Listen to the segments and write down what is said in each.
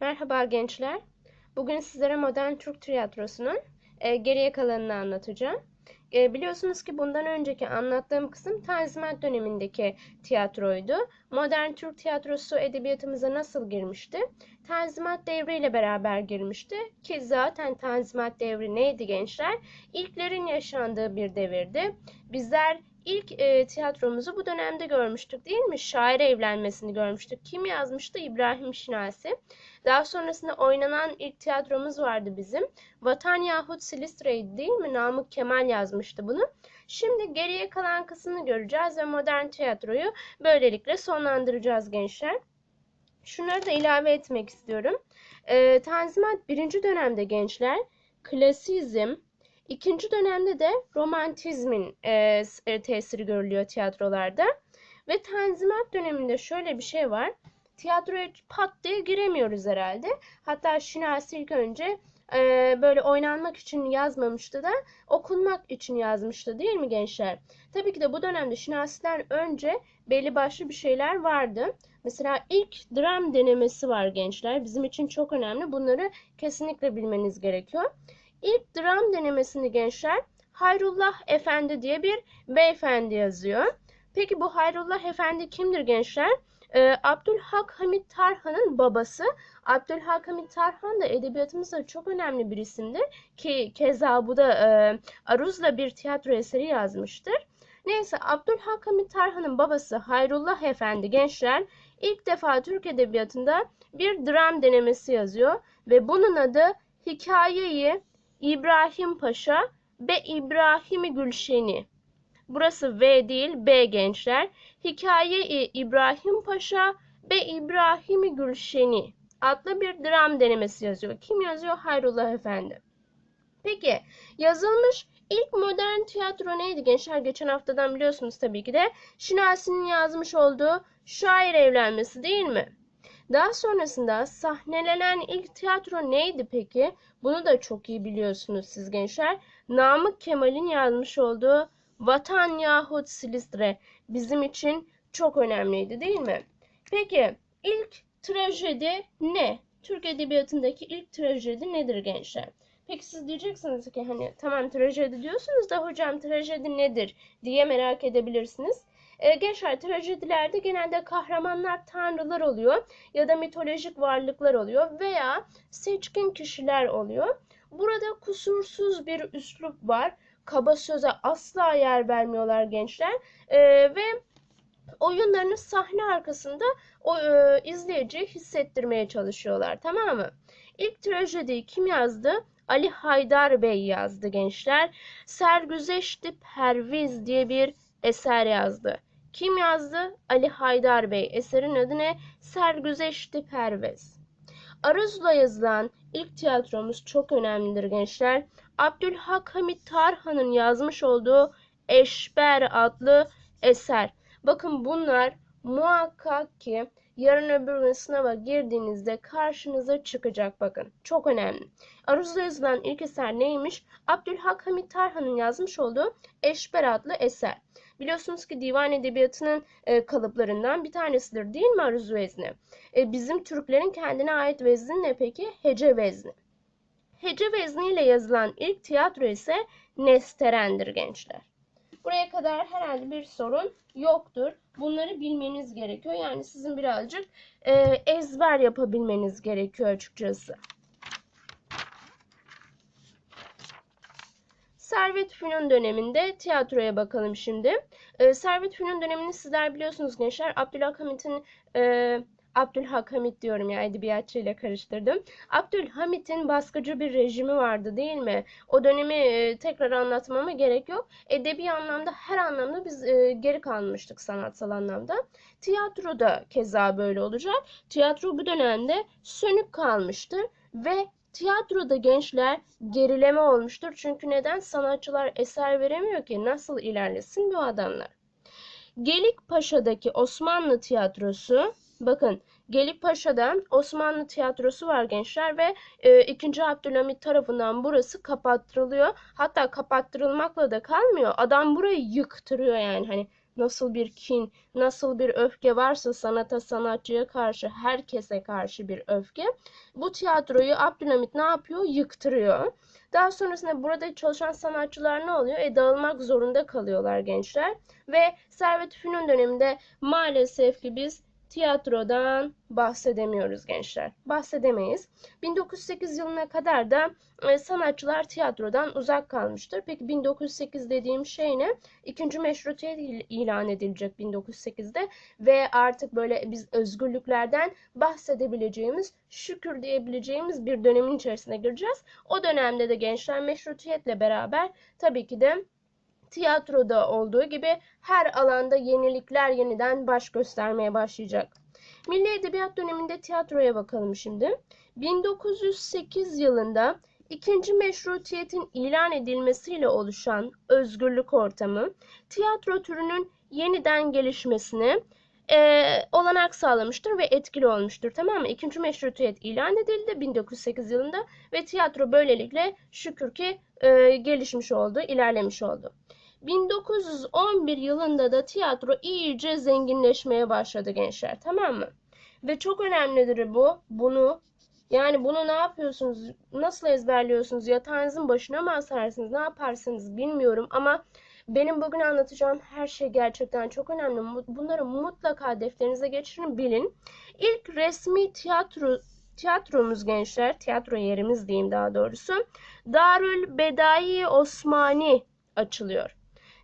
Merhaba gençler. Bugün sizlere modern Türk tiyatrosunun e, geriye kalanını anlatacağım. E, biliyorsunuz ki bundan önceki anlattığım kısım Tanzimat dönemindeki tiyatroydu. Modern Türk tiyatrosu edebiyatımıza nasıl girmişti? Tanzimat devriyle beraber girmişti. Ki zaten Tanzimat devri neydi gençler? İlklerin yaşandığı bir devirdi. Bizler ilk e, tiyatromuzu bu dönemde görmüştük değil mi? Şair evlenmesini görmüştük. Kim yazmıştı? İbrahim Şinasi. Daha sonrasında oynanan ilk tiyatromuz vardı bizim. Vatan yahut Silistre'ydi değil mi? Namık Kemal yazmıştı bunu. Şimdi geriye kalan kısmını göreceğiz ve modern tiyatroyu böylelikle sonlandıracağız gençler. Şunları da ilave etmek istiyorum. E, Tanzimat birinci dönemde gençler klasizm, ikinci dönemde de romantizmin e, tesiri görülüyor tiyatrolarda. Ve Tanzimat döneminde şöyle bir şey var tiyatroya pat diye giremiyoruz herhalde. Hatta Şinasi ilk önce e, böyle oynanmak için yazmamıştı da okunmak için yazmıştı değil mi gençler? Tabii ki de bu dönemde Şinasi'den önce belli başlı bir şeyler vardı. Mesela ilk dram denemesi var gençler. Bizim için çok önemli. Bunları kesinlikle bilmeniz gerekiyor. İlk dram denemesini gençler Hayrullah Efendi diye bir beyefendi yazıyor. Peki bu Hayrullah Efendi kimdir gençler? E, Abdülhak Hamit Tarhan'ın babası. Abdülhak Hamit Tarhan da edebiyatımızda çok önemli bir isimdir. Ki keza bu da e, Aruz'la bir tiyatro eseri yazmıştır. Neyse Abdülhak Hamit Tarhan'ın babası Hayrullah Efendi gençler ilk defa Türk Edebiyatı'nda bir dram denemesi yazıyor. Ve bunun adı Hikayeyi İbrahim Paşa ve İbrahim Gülşeni. Burası V değil B gençler. Hikaye İbrahim Paşa ve İbrahim Gülşeni adlı bir dram denemesi yazıyor. Kim yazıyor? Hayrullah Efendi. Peki yazılmış ilk modern tiyatro neydi gençler? Geçen haftadan biliyorsunuz tabii ki de Şinasi'nin yazmış olduğu Şair Evlenmesi değil mi? Daha sonrasında sahnelenen ilk tiyatro neydi peki? Bunu da çok iyi biliyorsunuz siz gençler. Namık Kemal'in yazmış olduğu Vatan yahut Silistre bizim için çok önemliydi değil mi? Peki ilk trajedi ne? Türk Edebiyatı'ndaki ilk trajedi nedir gençler? Peki siz diyeceksiniz ki hani tamam trajedi diyorsunuz da hocam trajedi nedir diye merak edebilirsiniz. Ee, gençler trajedilerde genelde kahramanlar tanrılar oluyor ya da mitolojik varlıklar oluyor veya seçkin kişiler oluyor. Burada kusursuz bir üslup var kaba söze asla yer vermiyorlar gençler. E, ve oyunlarını sahne arkasında o e, izleyiciyi hissettirmeye çalışıyorlar. Tamam mı? İlk trajediyi kim yazdı? Ali Haydar Bey yazdı gençler. Sergüzeşti Perviz diye bir eser yazdı. Kim yazdı? Ali Haydar Bey. Eserin adı ne? Sergüzeşti Perviz. Aruz'la yazılan ilk tiyatromuz çok önemlidir gençler. Abdülhak Hamit Tarhan'ın yazmış olduğu Eşber adlı eser. Bakın bunlar muhakkak ki yarın öbür gün sınava girdiğinizde karşınıza çıkacak bakın. Çok önemli. Aruz'da yazılan ilk eser neymiş? Abdülhak Hamit Tarhan'ın yazmış olduğu Eşber adlı eser. Biliyorsunuz ki divan edebiyatının e, kalıplarından bir tanesidir değil mi aruz vezni? E, bizim Türklerin kendine ait vezni ne peki? Hece vezni. Hece vezniyle yazılan ilk tiyatro ise Nesteren'dir gençler. Buraya kadar herhalde bir sorun yoktur. Bunları bilmeniz gerekiyor. Yani sizin birazcık e, ezber yapabilmeniz gerekiyor açıkçası. Servet Fünun döneminde tiyatroya bakalım şimdi. E, Servet Fünun dönemini sizler biliyorsunuz gençler. Abdülhamit'in e, Abdülhamit diyorum ya edebiyatçı ile karıştırdım. Abdülhamit'in baskıcı bir rejimi vardı değil mi? O dönemi e, tekrar anlatmama gerek yok. Edebi anlamda her anlamda biz e, geri kalmıştık sanatsal anlamda. Tiyatro da keza böyle olacak. Tiyatro bu dönemde sönük kalmıştır ve tiyatroda gençler gerileme olmuştur. Çünkü neden? Sanatçılar eser veremiyor ki nasıl ilerlesin bu adamlar. Gelik Paşa'daki Osmanlı tiyatrosu Bakın Gelip Paşa'da Osmanlı tiyatrosu var gençler ve e, 2. Abdülhamit tarafından burası kapattırılıyor. Hatta kapattırılmakla da kalmıyor. Adam burayı yıktırıyor yani hani nasıl bir kin, nasıl bir öfke varsa sanata, sanatçıya karşı, herkese karşı bir öfke. Bu tiyatroyu Abdülhamit ne yapıyor? Yıktırıyor. Daha sonrasında burada çalışan sanatçılar ne oluyor? E dağılmak zorunda kalıyorlar gençler. Ve Servet Fünun döneminde maalesef ki biz tiyatrodan bahsedemiyoruz gençler. Bahsedemeyiz. 1908 yılına kadar da e, sanatçılar tiyatrodan uzak kalmıştır. Peki 1908 dediğim şey ne? İkinci meşrutiyet ilan edilecek 1908'de ve artık böyle biz özgürlüklerden bahsedebileceğimiz, şükür diyebileceğimiz bir dönemin içerisine gireceğiz. O dönemde de gençler meşrutiyetle beraber tabii ki de tiyatroda olduğu gibi her alanda yenilikler yeniden baş göstermeye başlayacak. Milli Edebiyat döneminde tiyatroya bakalım şimdi. 1908 yılında ikinci meşrutiyetin ilan edilmesiyle oluşan özgürlük ortamı tiyatro türünün yeniden gelişmesine e, olanak sağlamıştır ve etkili olmuştur. Tamam mı? İkinci meşrutiyet ilan edildi 1908 yılında ve tiyatro böylelikle şükür ki e, gelişmiş oldu, ilerlemiş oldu. 1911 yılında da tiyatro iyice zenginleşmeye başladı gençler. Tamam mı? Ve çok önemlidir bu. Bunu yani bunu ne yapıyorsunuz? Nasıl ezberliyorsunuz? Yatağınızın başına mı asarsınız? Ne yaparsınız bilmiyorum ama benim bugün anlatacağım her şey gerçekten çok önemli. Bunları mutlaka defterinize geçirin, bilin. İlk resmi tiyatro tiyatromuz gençler, tiyatro yerimiz diyeyim daha doğrusu. Darül Bedai Osmani açılıyor.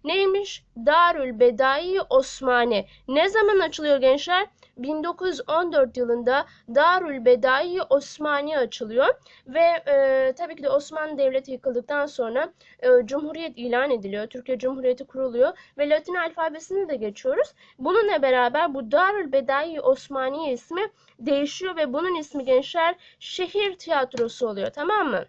Neymiş? Darül Bedai Osmani. Ne zaman açılıyor gençler? 1914 yılında Darül Bedai Osmani açılıyor ve e, tabii ki de Osmanlı Devleti yıkıldıktan sonra e, Cumhuriyet ilan ediliyor. Türkiye Cumhuriyeti kuruluyor ve Latin alfabesini de geçiyoruz. Bununla beraber bu Darül Bedai Osmani ismi değişiyor ve bunun ismi gençler şehir tiyatrosu oluyor tamam mı?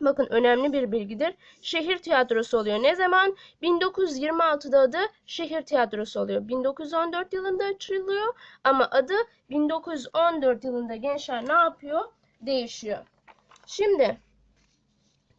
Bakın önemli bir bilgidir. Şehir tiyatrosu oluyor. Ne zaman? 1926'da adı şehir tiyatrosu oluyor. 1914 yılında açılıyor ama adı 1914 yılında gençler ne yapıyor? Değişiyor. Şimdi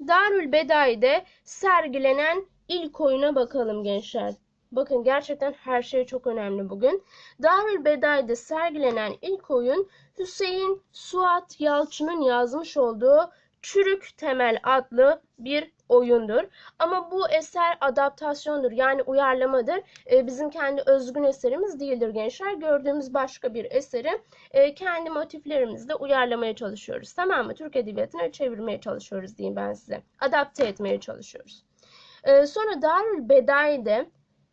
Darül Bedai'de sergilenen ilk oyuna bakalım gençler. Bakın gerçekten her şey çok önemli bugün. Darül Bedai'de sergilenen ilk oyun Hüseyin Suat Yalçın'ın yazmış olduğu Çürük Temel adlı bir oyundur. Ama bu eser adaptasyondur yani uyarlamadır. E, bizim kendi özgün eserimiz değildir gençler. Gördüğümüz başka bir eseri e, kendi motiflerimizle uyarlamaya çalışıyoruz. Tamam mı? Türk Edebiyatı'na çevirmeye çalışıyoruz diyeyim ben size. Adapte etmeye çalışıyoruz. E, sonra Darül Bedai'de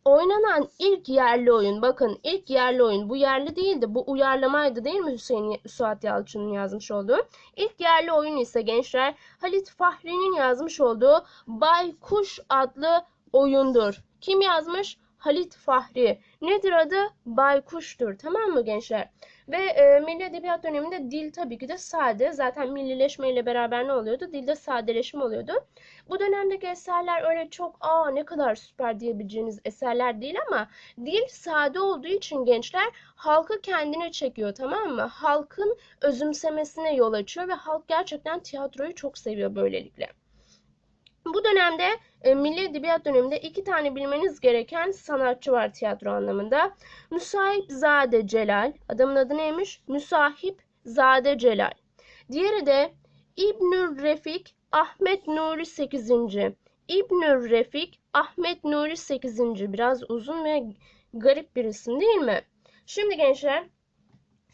Oynanan ilk yerli oyun bakın ilk yerli oyun bu yerli değildi bu uyarlamaydı değil mi Hüseyin Suat Yalçın'ın yazmış olduğu. İlk yerli oyun ise gençler Halit Fahri'nin yazmış olduğu Baykuş adlı oyundur. Kim yazmış? Halit Fahri. Nedir adı? Baykuş'tur. Tamam mı gençler? Ve e, Milli Edebiyat döneminde dil tabii ki de sade. Zaten millileşmeyle beraber ne oluyordu? Dilde sadeleşme oluyordu. Bu dönemdeki eserler öyle çok aa ne kadar süper diyebileceğiniz eserler değil ama dil sade olduğu için gençler halkı kendine çekiyor tamam mı? Halkın özümsemesine yol açıyor ve halk gerçekten tiyatroyu çok seviyor böylelikle. Bu dönemde e, Milli Edebiyat döneminde iki tane bilmeniz gereken sanatçı var tiyatro anlamında. Müsahip Zade Celal. Adamın adı neymiş? Müsahip Zade Celal. Diğeri de İbnül Refik Ahmet Nuri 8. İbnül Refik Ahmet Nuri 8. Biraz uzun ve garip bir isim değil mi? Şimdi gençler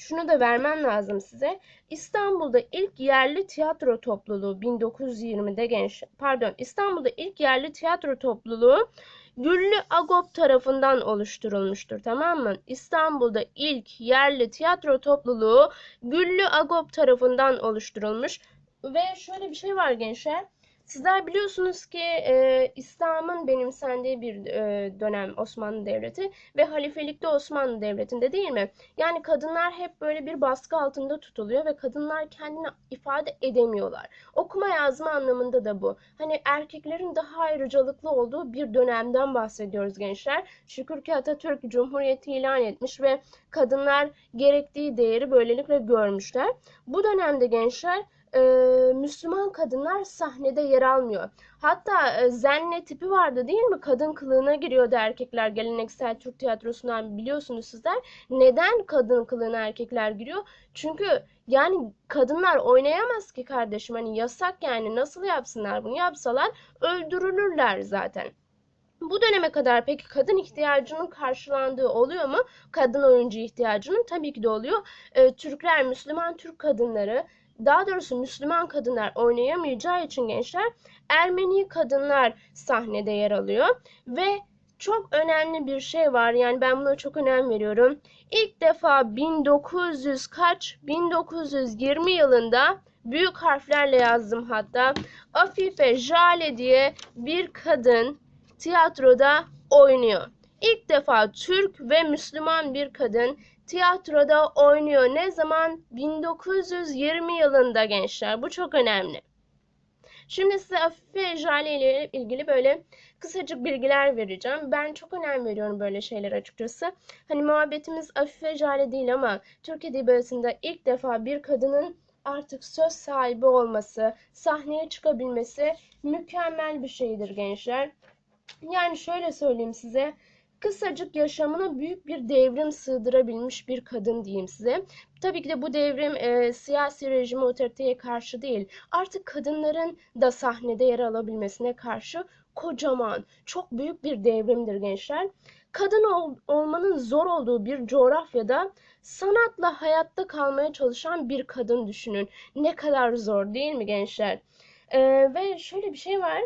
şunu da vermem lazım size. İstanbul'da ilk yerli tiyatro topluluğu 1920'de genç pardon İstanbul'da ilk yerli tiyatro topluluğu Güllü Agop tarafından oluşturulmuştur tamam mı? İstanbul'da ilk yerli tiyatro topluluğu Güllü Agop tarafından oluşturulmuş ve şöyle bir şey var gençler. Sizler biliyorsunuz ki e, İslam'ın benimsendiği bir e, dönem Osmanlı Devleti ve halifelikte Osmanlı Devleti'nde değil mi? Yani kadınlar hep böyle bir baskı altında tutuluyor ve kadınlar kendini ifade edemiyorlar. Okuma yazma anlamında da bu. Hani erkeklerin daha ayrıcalıklı olduğu bir dönemden bahsediyoruz gençler. Şükür ki Atatürk Cumhuriyeti ilan etmiş ve kadınlar gerektiği değeri böylelikle görmüşler. Bu dönemde gençler e, Müslüman kadınlar sahnede yer almıyor. Hatta e, zenne tipi vardı değil mi? Kadın kılığına giriyordu erkekler geleneksel Türk tiyatrosundan biliyorsunuz sizler. Neden kadın kılığına erkekler giriyor? Çünkü yani kadınlar oynayamaz ki kardeşim. Hani yasak yani nasıl yapsınlar bunu? Yapsalar öldürülürler zaten. Bu döneme kadar peki kadın ihtiyacının karşılandığı oluyor mu? Kadın oyuncu ihtiyacının tabii ki de oluyor. Ee, Türkler, Müslüman Türk kadınları, daha doğrusu Müslüman kadınlar oynayamayacağı için gençler Ermeni kadınlar sahnede yer alıyor ve çok önemli bir şey var. Yani ben buna çok önem veriyorum. İlk defa 1900 kaç? 1920 yılında büyük harflerle yazdım hatta. Afife Jale diye bir kadın tiyatroda oynuyor. İlk defa Türk ve Müslüman bir kadın tiyatroda oynuyor. Ne zaman? 1920 yılında gençler. Bu çok önemli. Şimdi size Afife Jale ile ilgili böyle kısacık bilgiler vereceğim. Ben çok önem veriyorum böyle şeyler açıkçası. Hani muhabbetimiz Afife Jale değil ama Türk Edebiyatı'nda ilk defa bir kadının artık söz sahibi olması, sahneye çıkabilmesi mükemmel bir şeydir gençler. Yani şöyle söyleyeyim size. Kısacık yaşamına büyük bir devrim sığdırabilmiş bir kadın diyeyim size. Tabii ki de bu devrim e, siyasi rejime otoriteye karşı değil. Artık kadınların da sahnede yer alabilmesine karşı kocaman, çok büyük bir devrimdir gençler. Kadın ol, olmanın zor olduğu bir coğrafyada sanatla hayatta kalmaya çalışan bir kadın düşünün. Ne kadar zor değil mi gençler? E, ve şöyle bir şey var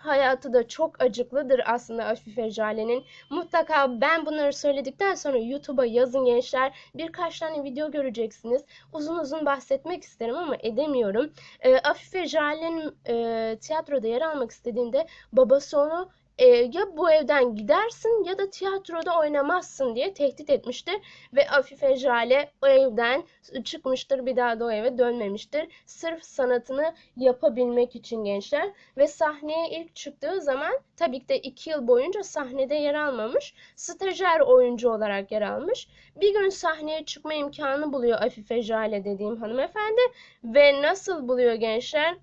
hayatı da çok acıklıdır aslında Afife Jale'nin. Mutlaka ben bunları söyledikten sonra YouTube'a yazın gençler. Birkaç tane video göreceksiniz. Uzun uzun bahsetmek isterim ama edemiyorum. E, Afife Jale'nin e, tiyatroda yer almak istediğinde babası onu e, ya bu evden gidersin ya da tiyatroda oynamazsın diye tehdit etmiştir. Ve Afife Jale o evden çıkmıştır bir daha da o eve dönmemiştir. Sırf sanatını yapabilmek için gençler. Ve sahneye ilk çıktığı zaman tabii ki de iki yıl boyunca sahnede yer almamış. Stajyer oyuncu olarak yer almış. Bir gün sahneye çıkma imkanı buluyor Afife Jale dediğim hanımefendi. Ve nasıl buluyor gençler?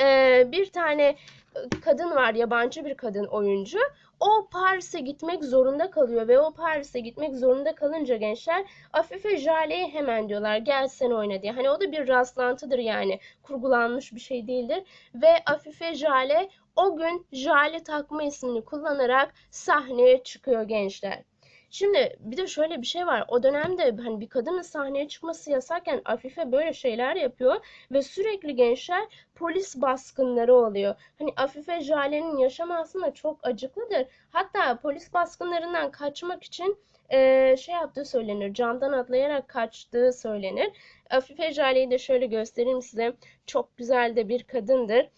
Ee, bir tane kadın var, yabancı bir kadın oyuncu. O Paris'e gitmek zorunda kalıyor ve o Paris'e gitmek zorunda kalınca gençler Afife Jale'ye hemen diyorlar gel sen oyna diye. Hani o da bir rastlantıdır yani kurgulanmış bir şey değildir. Ve Afife Jale o gün Jale takma ismini kullanarak sahneye çıkıyor gençler. Şimdi bir de şöyle bir şey var. O dönemde hani bir kadının sahneye çıkması yasakken Afife böyle şeyler yapıyor ve sürekli gençler polis baskınları oluyor. Hani Afife Jale'nin yaşamı aslında çok acıklıdır. Hatta polis baskınlarından kaçmak için e, şey yaptığı söylenir. Camdan atlayarak kaçtığı söylenir. Afife Jale'yi de şöyle göstereyim size. Çok güzel de bir kadındır.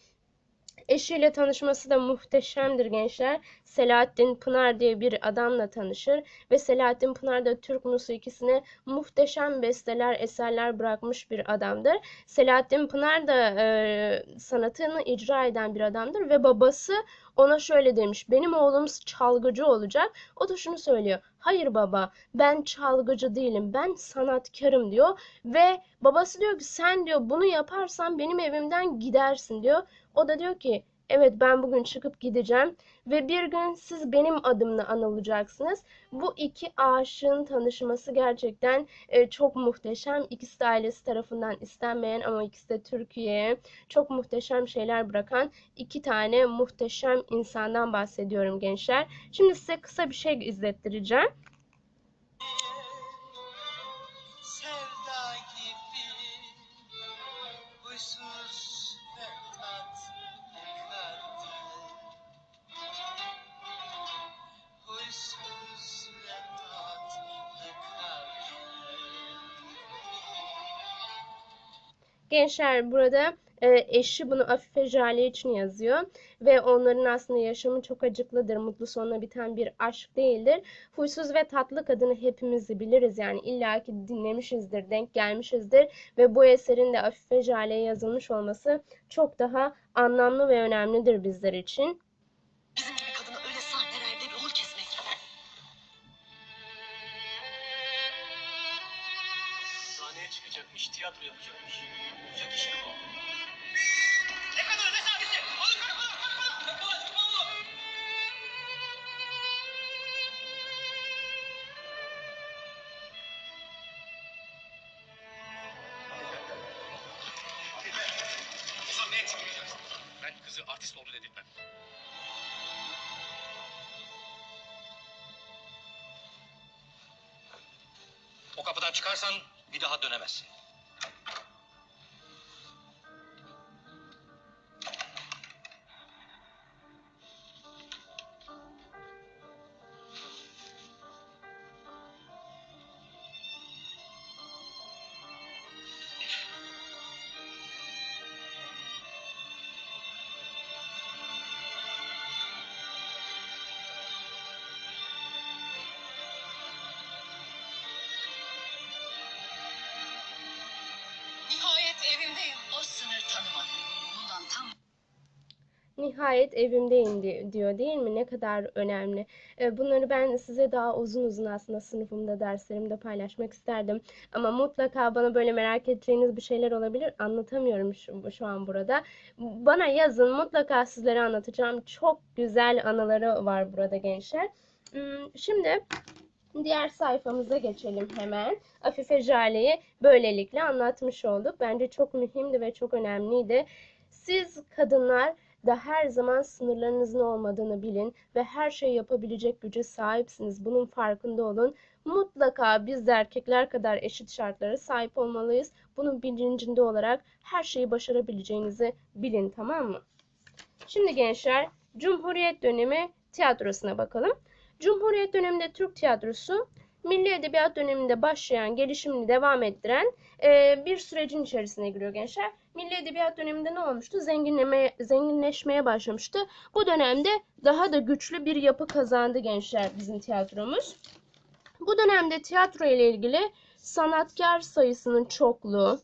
Eşiyle tanışması da muhteşemdir gençler. Selahattin Pınar diye bir adamla tanışır ve Selahattin Pınar da Türk musikisine muhteşem besteler, eserler bırakmış bir adamdır. Selahattin Pınar da e, sanatını icra eden bir adamdır ve babası ona şöyle demiş. Benim oğlum çalgıcı olacak. O da şunu söylüyor. Hayır baba ben çalgıcı değilim ben sanatkarım diyor. Ve babası diyor ki sen diyor bunu yaparsan benim evimden gidersin diyor. O da diyor ki evet ben bugün çıkıp gideceğim ve bir gün siz benim adımla anılacaksınız. Bu iki aşığın tanışması gerçekten e, çok muhteşem. İkisi de ailesi tarafından istenmeyen ama ikisi de Türkiye'ye çok muhteşem şeyler bırakan iki tane muhteşem insandan bahsediyorum gençler. Şimdi size kısa bir şey izlettireceğim. Gençler burada e, eşi bunu Afife Jale için yazıyor ve onların aslında yaşamı çok acıklıdır. Mutlu sonuna biten bir aşk değildir. Huysuz ve tatlı kadını hepimiz biliriz yani illaki dinlemişizdir, denk gelmişizdir ve bu eserin de Afife Jale'ye yazılmış olması çok daha anlamlı ve önemlidir bizler için. Bizim gibi kadına kızı artist oldu dedirtmem. O kapıdan çıkarsan bir daha dönemezsin. O sınır tanımadı. Bundan tam Nihayet evimdeyim di- diyor değil mi? Ne kadar önemli. E, Bunları ben size daha uzun uzun aslında sınıfımda, derslerimde paylaşmak isterdim. Ama mutlaka bana böyle merak edeceğiniz bir şeyler olabilir. Anlatamıyorum şu, şu an burada. Bana yazın, mutlaka sizlere anlatacağım. Çok güzel anıları var burada gençler. Hmm, Şimdi diğer sayfamıza geçelim hemen. Afife Jale'yi böylelikle anlatmış olduk. Bence çok mühimdi ve çok önemliydi. Siz kadınlar da her zaman sınırlarınızın olmadığını bilin ve her şeyi yapabilecek güce sahipsiniz. Bunun farkında olun. Mutlaka biz de erkekler kadar eşit şartlara sahip olmalıyız. Bunun bilincinde olarak her şeyi başarabileceğinizi bilin, tamam mı? Şimdi gençler, Cumhuriyet dönemi tiyatrosuna bakalım. Cumhuriyet döneminde Türk tiyatrosu Milli Edebiyat döneminde başlayan, gelişimini devam ettiren e, bir sürecin içerisine giriyor gençler. Milli Edebiyat döneminde ne olmuştu? Zenginleme, zenginleşmeye başlamıştı. Bu dönemde daha da güçlü bir yapı kazandı gençler bizim tiyatromuz. Bu dönemde tiyatro ile ilgili sanatkar sayısının çokluğu,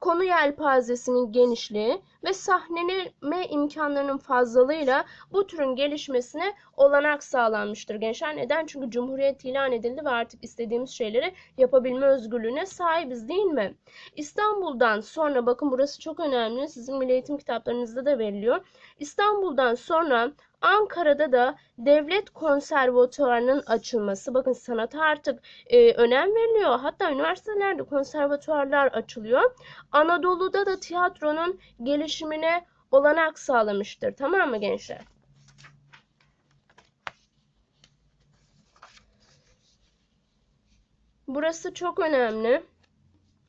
konu yelpazesinin genişliği ve sahneleme imkanlarının fazlalığıyla bu türün gelişmesine olanak sağlanmıştır gençler. Neden? Çünkü Cumhuriyet ilan edildi ve artık istediğimiz şeyleri yapabilme özgürlüğüne sahibiz değil mi? İstanbul'dan sonra bakın burası çok önemli. Sizin milli eğitim kitaplarınızda da veriliyor. İstanbul'dan sonra Ankara'da da devlet konservatuvarının açılması. Bakın sanata artık e, önem veriliyor. Hatta üniversitelerde konservatuvarlar açılıyor. Anadolu'da da tiyatronun gelişimine olanak sağlamıştır. Tamam mı gençler? Burası çok önemli.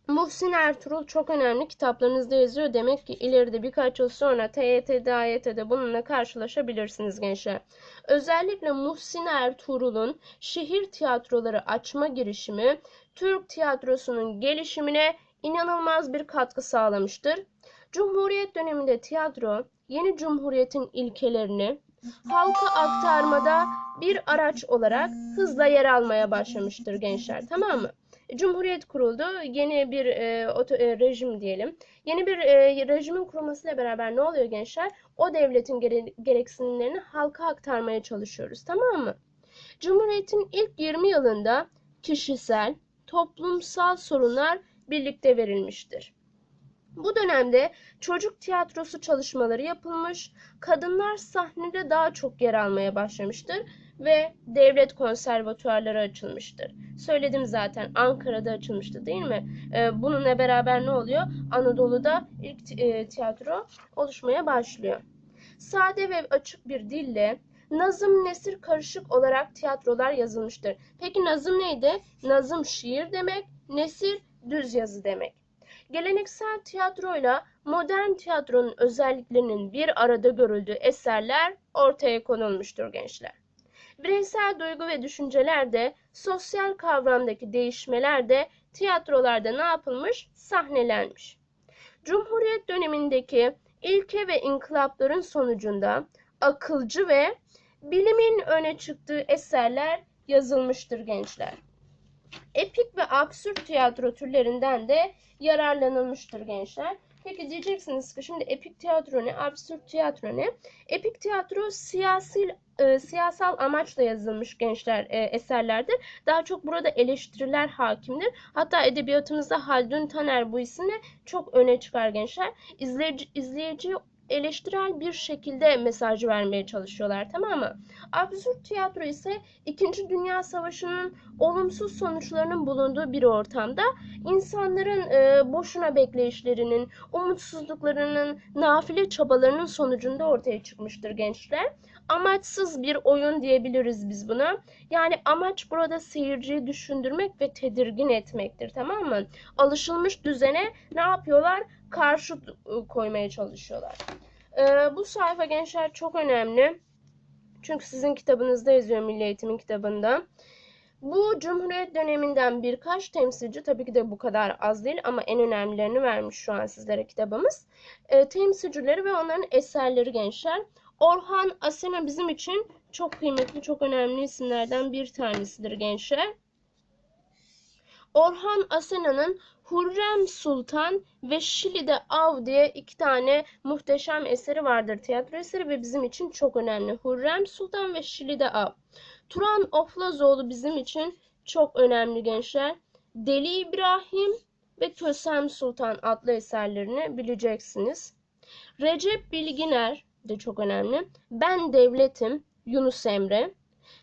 Muhsin Ertuğrul çok önemli. Kitaplarınızda yazıyor. Demek ki ileride birkaç yıl sonra TYT'de, AYT'de bununla karşılaşabilirsiniz gençler. Özellikle Muhsin Ertuğrul'un şehir tiyatroları açma girişimi Türk tiyatrosunun gelişimine inanılmaz bir katkı sağlamıştır. Cumhuriyet döneminde tiyatro yeni cumhuriyetin ilkelerini halka aktarmada bir araç olarak hızla yer almaya başlamıştır gençler. Tamam mı? Cumhuriyet kuruldu. Yeni bir e, oto- e, rejim diyelim. Yeni bir e, rejimin kurulmasıyla beraber ne oluyor gençler? O devletin gere- gereksinimlerini halka aktarmaya çalışıyoruz. Tamam mı? Cumhuriyetin ilk 20 yılında kişisel, toplumsal sorunlar birlikte verilmiştir. Bu dönemde çocuk tiyatrosu çalışmaları yapılmış, kadınlar sahnede daha çok yer almaya başlamıştır ve devlet konservatuarları açılmıştır. Söyledim zaten Ankara'da açılmıştı değil mi? Ee, bununla beraber ne oluyor? Anadolu'da ilk e, tiyatro oluşmaya başlıyor. Sade ve açık bir dille nazım nesir karışık olarak tiyatrolar yazılmıştır. Peki nazım neydi? Nazım şiir demek, nesir düz yazı demek. Geleneksel tiyatroyla modern tiyatronun özelliklerinin bir arada görüldüğü eserler ortaya konulmuştur gençler. Bireysel duygu ve düşüncelerde, sosyal kavramdaki değişmeler de tiyatrolarda ne yapılmış? Sahnelenmiş. Cumhuriyet dönemindeki ilke ve inkılapların sonucunda akılcı ve bilimin öne çıktığı eserler yazılmıştır gençler. epik ve absürt tiyatro türlerinden de yararlanılmıştır gençler. Peki diyeceksiniz ki şimdi epik tiyatro ne, absürt tiyatro ne? Epik tiyatro siyasi e, siyasal amaçla yazılmış gençler e, eserlerdir. Daha çok burada eleştiriler hakimdir. Hatta edebiyatımızda Haldun Taner bu isimle çok öne çıkar gençler. İzleyici, izleyiciyi eleştirel bir şekilde mesaj vermeye çalışıyorlar tamam mı? Absürt tiyatro ise 2. Dünya Savaşı'nın olumsuz sonuçlarının bulunduğu bir ortamda insanların e, boşuna bekleyişlerinin, umutsuzluklarının, nafile çabalarının sonucunda ortaya çıkmıştır gençler. Amaçsız bir oyun diyebiliriz biz buna. Yani amaç burada seyirciyi düşündürmek ve tedirgin etmektir tamam mı? Alışılmış düzene ne yapıyorlar? Karşı e, koymaya çalışıyorlar. E, bu sayfa gençler çok önemli. Çünkü sizin kitabınızda yazıyor Milli Eğitim'in kitabında. Bu Cumhuriyet döneminden birkaç temsilci, tabii ki de bu kadar az değil ama en önemlilerini vermiş şu an sizlere kitabımız. E, temsilcileri ve onların eserleri gençler. Orhan Asena bizim için çok kıymetli, çok önemli isimlerden bir tanesidir gençler. Orhan Asena'nın Hürrem Sultan ve Şili'de Av diye iki tane muhteşem eseri vardır. Tiyatro eseri ve bizim için çok önemli. Hürrem Sultan ve Şili'de Av. Turan Oflazoğlu bizim için çok önemli gençler. Deli İbrahim ve Kösem Sultan adlı eserlerini bileceksiniz. Recep Bilginer de çok önemli. Ben Devletim Yunus Emre.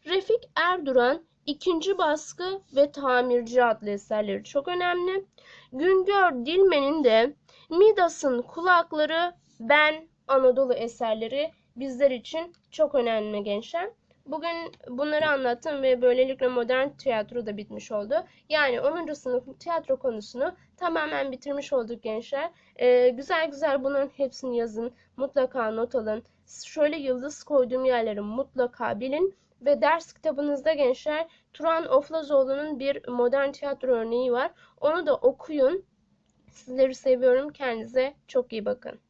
Refik Erduran İkinci Baskı ve Tamirci adlı eserleri çok önemli. Güngör Dilmen'in de Midas'ın Kulakları Ben Anadolu eserleri bizler için çok önemli gençler. Bugün bunları anlattım ve böylelikle modern tiyatro da bitmiş oldu. Yani 10. sınıf tiyatro konusunu tamamen bitirmiş olduk gençler. Ee, güzel güzel bunların hepsini yazın. Mutlaka not alın. Şöyle yıldız koyduğum yerleri mutlaka bilin. Ve ders kitabınızda gençler Turan Oflazoğlu'nun bir modern tiyatro örneği var. Onu da okuyun. Sizleri seviyorum. Kendinize çok iyi bakın.